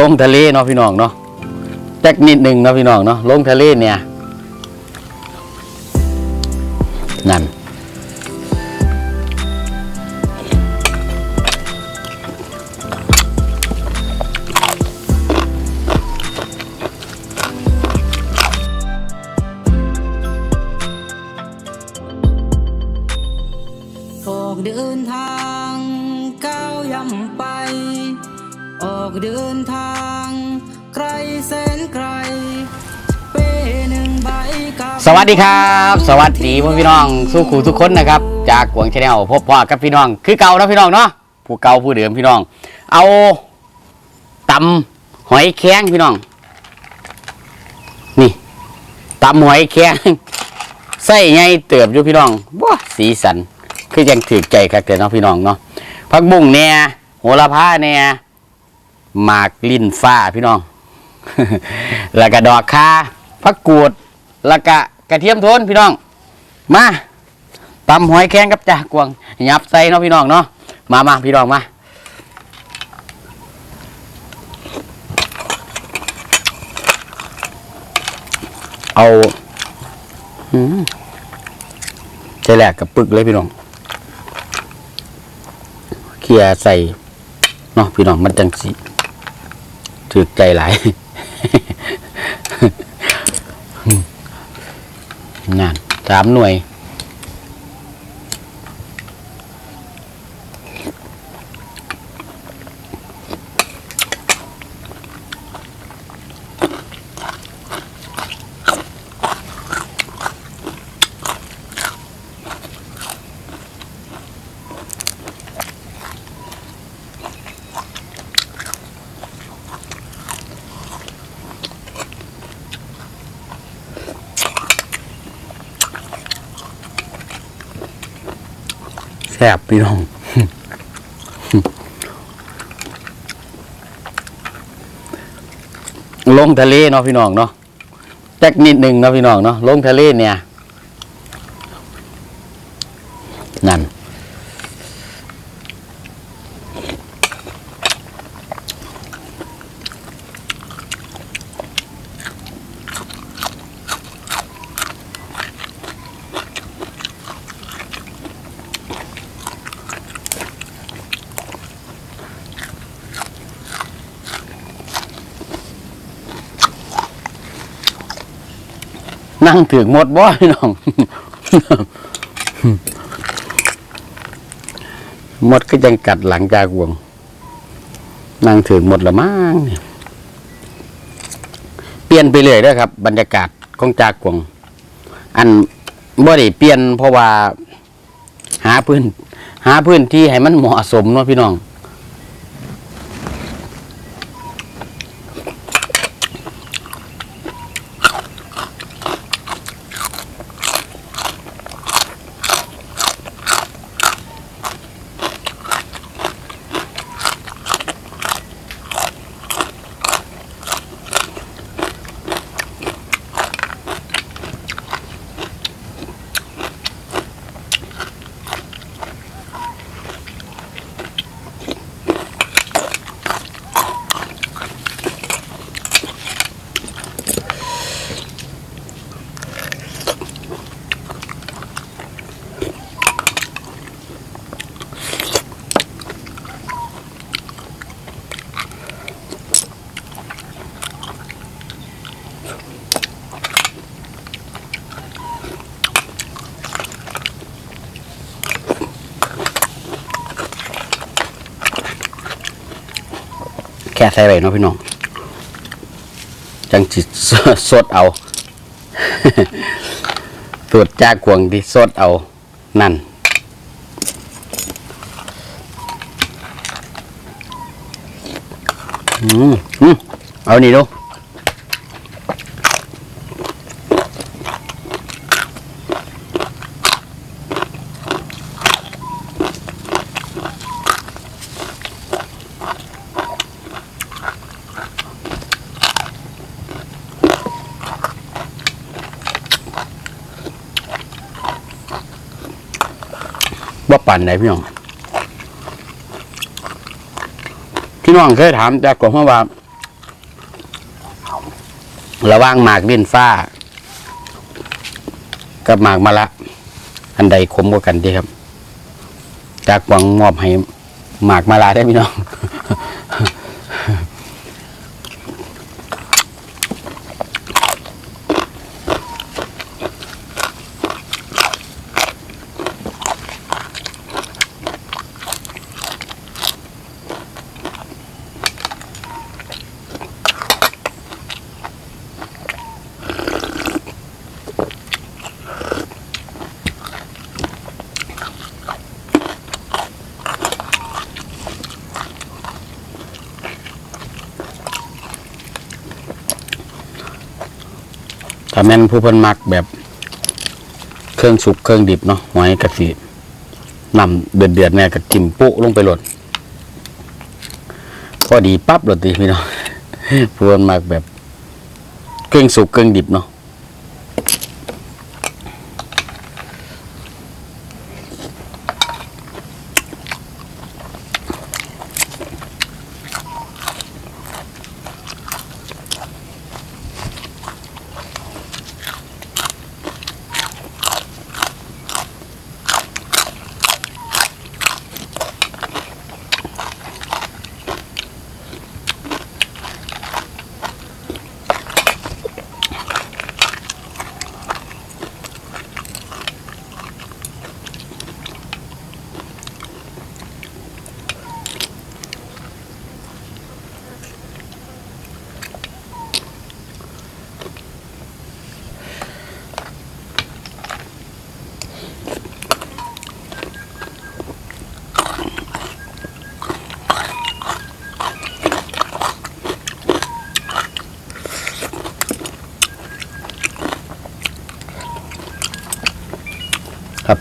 ลงทะเลเนาะพี่น้องเนาะจักนิดหนึ่งเนาะพี่น้องเนาะลงทะเลเนี่ยนั่น เดินทางไกลแสนไกล เป้หนึ่งใบกับสวัสดีครับ สวัสดีพ่อพี่น้องสู้ขู่ทุกคนนะครับ จากกวงชาแนลพบพ่อกับพี่น้อง คือเก่านะพี่น้องเนาะผู้เก่าผู้เดิมพี่น้อง เอาตำหอยแข้งพี่น้อง นี่ตำหอยแข้งใส่ไงเติบอยู่พี่น้องว้าสีสัน คือยังถือใจครับแต่เนาะพี่น้องเนาะผักบุ้งเนี่ยโหระพาเนี่ย หมากลิ้นฟ้าพี่น้อง แล้วก็ดอกคาผักกูดแล้วก็กระเทียมโทนพี่น้อง มาตำหอยแข้งกับจ่ากวงยับใส่เนาะพี่น้องเนาะมามาพี่น้องมาเอาอืมใช่แหลกกับปึกเลยพี่น้องเคลียใส่เนาะพี่น้องมันจังสิ ถือใจหลายงานสามหน่วย ซ่บพี่น้องลงทะเลเนาะพี่น้องเนาะแจ็กนิดหนึ่งเนาะพี่น้องเนาะลงทะเลเนี่ย นั่น นั่งถึงหมดบ่พี่น้องหมดก็ยังกัดหลังจากวง นั่งถึงหมดละมั้งเปลี่ยนไปเลยเด้อครับ บรรยากาศของจากวง อันบ่ได้เปลี่ยนเพราะว่า หาพื้น หาพื้นที่ให้มันเหมาะสมเนาะพี่น้อง แค่ใส่ไปเนาะพี่น้องจังจิตสดเอาสูตรจากกวงที่สดเอานั่นอืมอืมเอานี่ดู ปั่นไหนพี่น้อง พี่น้องเคยถามจากกลมว่า ระว่างหมากเล่นฟ้า กับหมากมะละ อันใดคมกว่ากันดีครับ จากหวังมอบให้หมากมาลาได้พี่น้อง ถ้าแม่นผู้เพิ่นมักแบบเครื่องสุกเครื่องดิบเนาะหอยกะสินำเดือดเดือดๆแน่ก็จิ้มปุ๊ลงไปหลดพอดีปั๊บหลดตีพี่น้องผู้เพิ่นมักแบบ เครื่องสุกเครื่องดิบเนาะ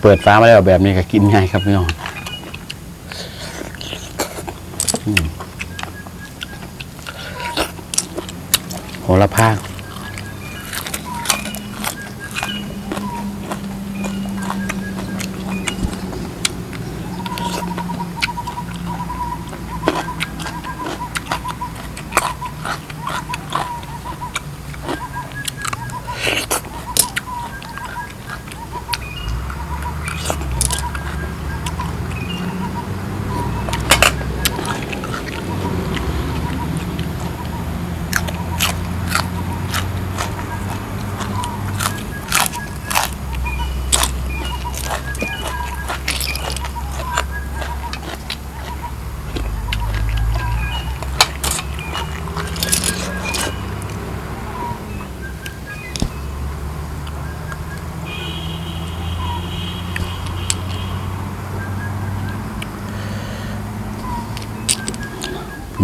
เปิดฟ้ามาแล้วแบบนี้ก็กินง่ายครับพี่น้อง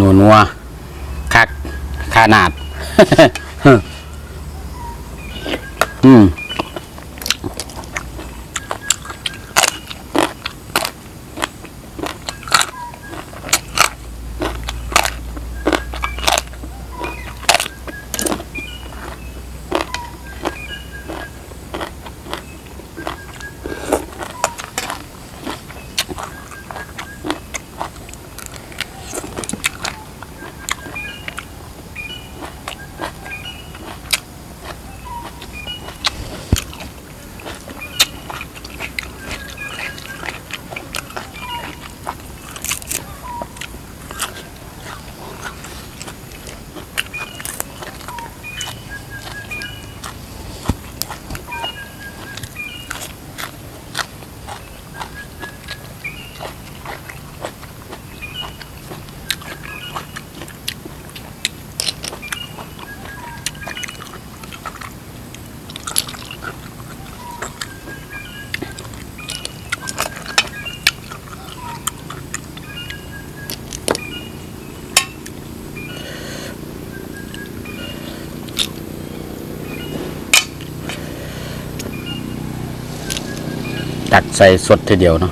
นัวนัวคักขนาด อืม ตักใส่สดทีเดียวเนาะ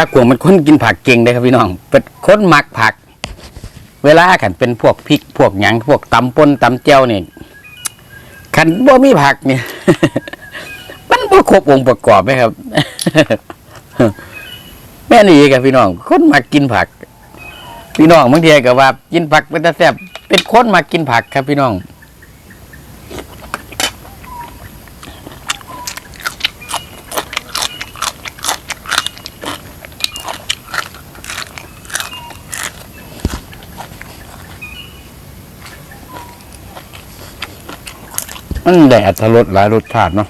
จากกวงมันคนกินผักเก่งเลยครับพี่น้อง เป็นคนมักผัก เวลาขันเป็นพวกพริกพวกหยังพวกตำป่นตำเจียวเนี่ยขันบ่มีผักเนี่ย มันบ่ครบองค์ประกอบไหมครับ แม่นี่ครับพี่น้อง คนมากินผัก พี่น้องบางทีก็ว่า กินผักเป็นตาแซ่บเป็นคนมากินผักครับพี่น้อง มันได้อัตรสหลายรสชาติเนาะ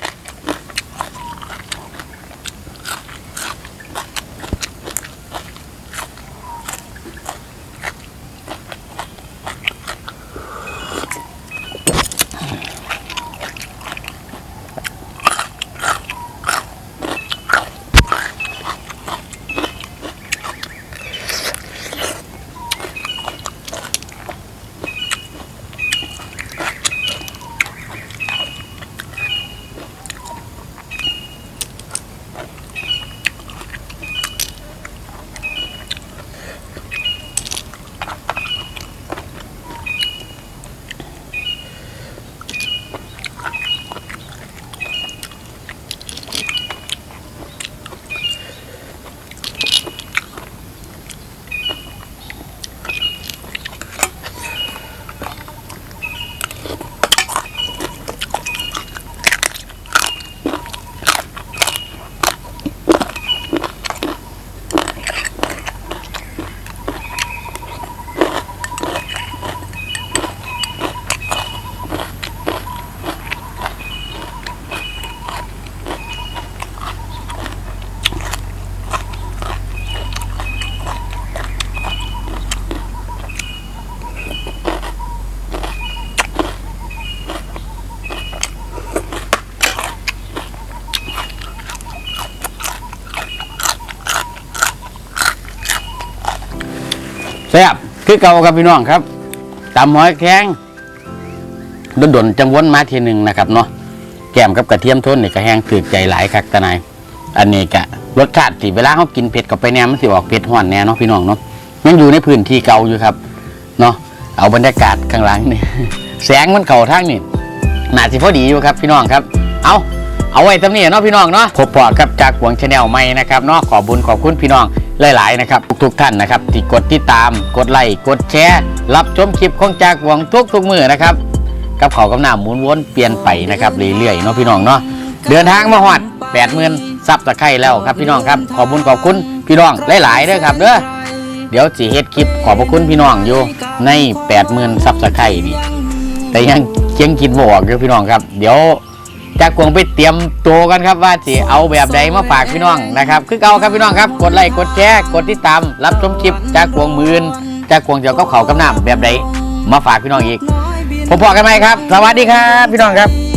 แซ่บคือเก่าครับพี่น้องครับตำหอยแข็งดนดนจังวนมาทีหนึ่งนะครับเนาะแกมกับกระเทียมโทนนี่ก็แห้งถือใจหลายคักตะนายอันนี้กะรสชาติที่เวลาเขากินเผ็ดกับไปแหนมมันสิออกเผ็ดห่อนแน่เนาะพี่น้องเนาะยังอยู่ในพื้นที่เก่าอยู่ครับเนาะเอาบรรยากาศข้างหลังนี่แสงมันเข่าทางนี่หนาสิพอดีอยู่ครับพี่น้องครับ เอา เอาไว้ตำเนี้เนาะพี่น้องเนาะพบปอกับจากหวงชาแนลใหม่นะครับเนาะขอบุญขอบคุณพี่น้องหลายๆนะครับทุกๆท่านนะครับที่กดติดตามกดไลค์กดแชร์รับชมคลิปของจากหวงทุกทุกมือนะครับกับเขาวกับหน้าหมุนวนเปลี่ยนไปนะครับเรื่อยๆเนาะพี่น้องเนาะเดินทางมาหอดแปดหมื่นซับตะไคร้แล้วครับพี่น้องครับขอบคุญขอบคุณพี่น้องหลายๆด้อครับเด้อเดี๋ยวสิเฮ็ดคลิปขอบพระคุณพี่น้องอยู่ในแปดหมื่นซับตะไคร้นี่แต่ยังเคียงกินบออกอยู่พี่น้องครับ เดี๋ยว จากกวงไปเตรียมตัวกันครับว่าสิเอาแบบใดมาฝากพี่น้องนะครับคือเอาครับพี่น้องครับกดไลค์กดแชร์กดติดตามรับชมคลิปจากกวงมื่นจากกวงเจ้ากับเขากับน้ำแบบใดมาฝากพี่น้องอีกผมพอกันไหมครับ สวัสดีครับ พี่น้องครับ